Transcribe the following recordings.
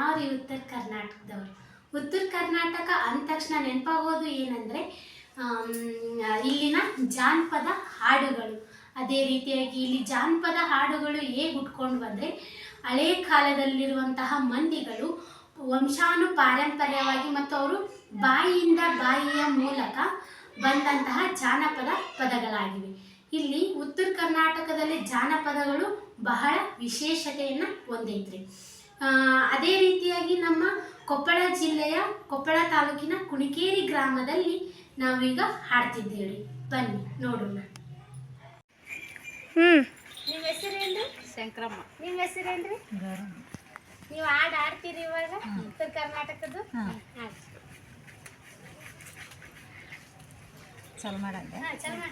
ನಾವ್ರಿ ಉತ್ತರ ಕರ್ನಾಟಕದವರು? ಉತ್ತರ ಕರ್ನಾಟಕ ಅಂದ ತಕ್ಷಣ ನೆನಪಾಗೋದು ಏನಂದರೆ ಇಲ್ಲಿನ ಜಾನಪದ ಹಾಡುಗಳು. ಅದೇ ರೀತಿಯಾಗಿ ಇಲ್ಲಿ ಜಾನಪದ ಹಾಡುಗಳು ಹೇಗೆ ಉಟ್ಕೊಂಡು ಬಂದರೆ, ಹಳೇ ಕಾಲದಲ್ಲಿರುವಂತಹ ಮಂದಿಗಳು ವಂಶಾನು ಪಾರಂಪರ್ಯವಾಗಿ ಮತ್ತು ಅವರು ಬಾಯಿಯಿಂದ ಬಾಯಿಯ ಮೂಲಕ ಬಂದಂತಹ ಜಾನಪದ ಪದಗಳಾಗಿವೆ. ಇಲ್ಲಿ ಉತ್ತರ ಕರ್ನಾಟಕದಲ್ಲಿ ಜಾನಪದಗಳು ಬಹಳ ವಿಶೇಷತೆಯನ್ನು ಹೊಂದೈತ್ರಿ ಅದೇ ರೀತಿಯಾಗಿ ನಮ್ಮ ಕೊಪ್ಪಳ ಜಿಲ್ಲೆಯ ಕೊಪ್ಪಳ ತಾಲೂಕಿನ ಕುಣಿಕೇರಿ ಗ್ರಾಮದಲ್ಲಿ ನಾವೀಗ ಹಾಡ್ತಿದ್ದೇವೆ. ಬನ್ನಿ ನೋಡೋಣ. ಹ್ಮ್. ನಿಮ್ಮ ಹೆಸರೇನ್ರಿ ಶಂಕರಮ್ಮ. ನಿಮ್ಮ ಹೆಸರೇನ್ರಿ ನೀವು ಹಾಡು ಹಾಡ್ತೀರಿ ಇವಾಗ? ಉತ್ತರ ಕರ್ನಾಟಕದ್ದು. ಚಲ್ ಮಾಡ ಹಾ, ಚಲೋ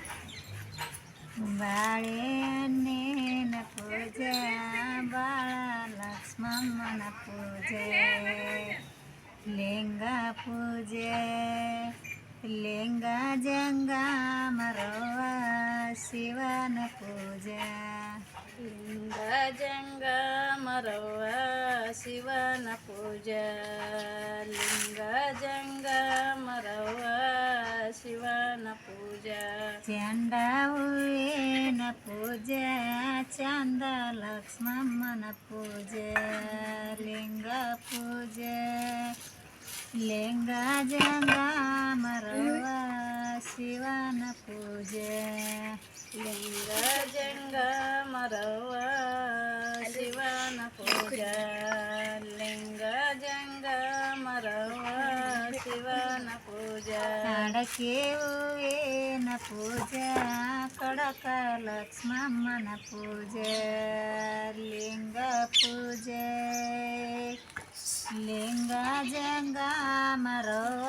పూజే లింగ పూజే లింగ జంగామరవ శివన పూజ. లింగ జంగామరవ శివన పూజ. లింగ జంగామరవ శివన పూజ. చెండవున పూజ చంద లక్ష్మమ్మన పూజ. పూజ. లింగ జంగామరవ శివన పూజ. లింగ జంగామరవ శివన పూజ. లింగ జంగామరవ శివన పూజ. అడకేవేన పూజ. కొడక లక్ష్మమ్మన పూజ. లింగ పూజ. లింగా జంగామరవ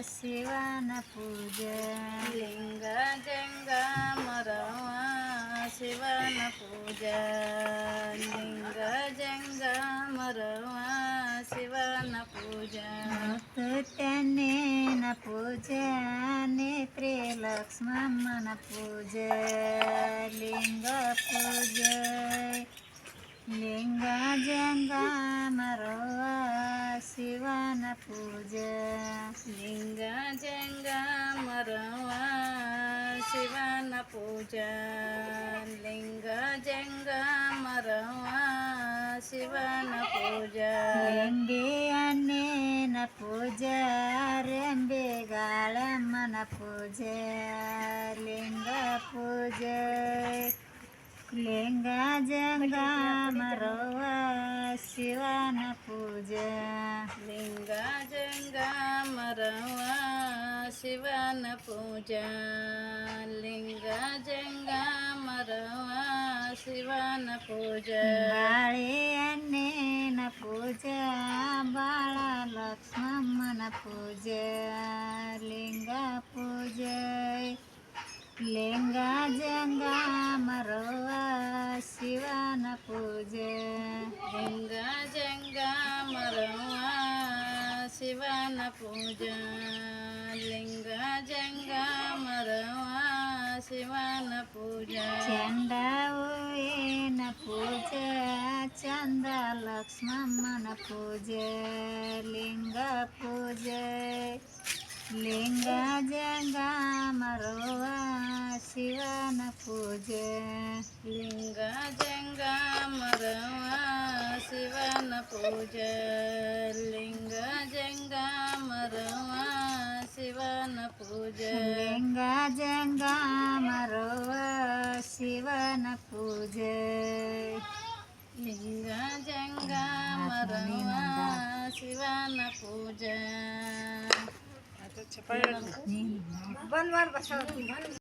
శివన పూజ. లింగా జంగామరవ శివన పూజ. లింగా జంగామరవ శివన పూజ. తుట్టనేన పూజ నేత్రిలక్ష్మమ్మన పూజ. లింగ పూజ. ಪೂಜೆ ಲಿಂಗ ಜಂಗ ಮರವ ಶಿವನ ಪೂಜೆ ಲಿಂಗ ಜಂಗ ಮರವ ಶಿವನ ಪೂಜೆ ರೆಂಬೆ ಹಣ್ಣಿನ ಪೂಜೆ ರೆಂಬೆ ಗಾಳಮ್ಮನ ಪೂಜೆ ಲಿಂಗ ಪೂಜೆ ಲಿಂಗ ಜಂಗ ಮರವ ಶಿವನ ಪೂಜೆ ಲಿಂಗ ಜಂಗ ಮರವ ಶಿವನ ಪೂಜೆ ಲಿಂಗ ಜಂಗ ಮರವ ಶಿವನ ಪೂಜೆ ಬಾಳೆಹಣ್ಣಿನ ಪೂಜೆ ಬಾಳ ಲಕ್ಷ್ಮಮ್ಮನ ಪೂಜೆ ಲಿಂಗ ಪೂಜೆ ಲಿಂಗ ಜಂಗ ಮರವ ಶಿವನ ಪೂಜೆ ಲಿಂಗ ಜಂಗ ಮರವ ಶಿವನ ಪೂಜೆ ಚಂಡ ಹೂವಿನ ಪೂಜೆ ಚಂದ ಲಕ್ಷ್ಮಮ್ಮನ ಪೂಜೆ ಲಿಂಗ ಪೂಜೆ ಲಿಂಗ ಜಂಗ ಮರವ ಶಿವನ ಪೂಜೆ ಲಿಂಗ ಜಂಗ ಮರವ ಶಿವನ ಪೂಜೆ ಲಿಂಗ ಜಂಗ મરવા શિવન પૂજ. ગંગા જંગા મરવા શિવન પૂજ. લિંગા જંગા મરવા શિવન બંધ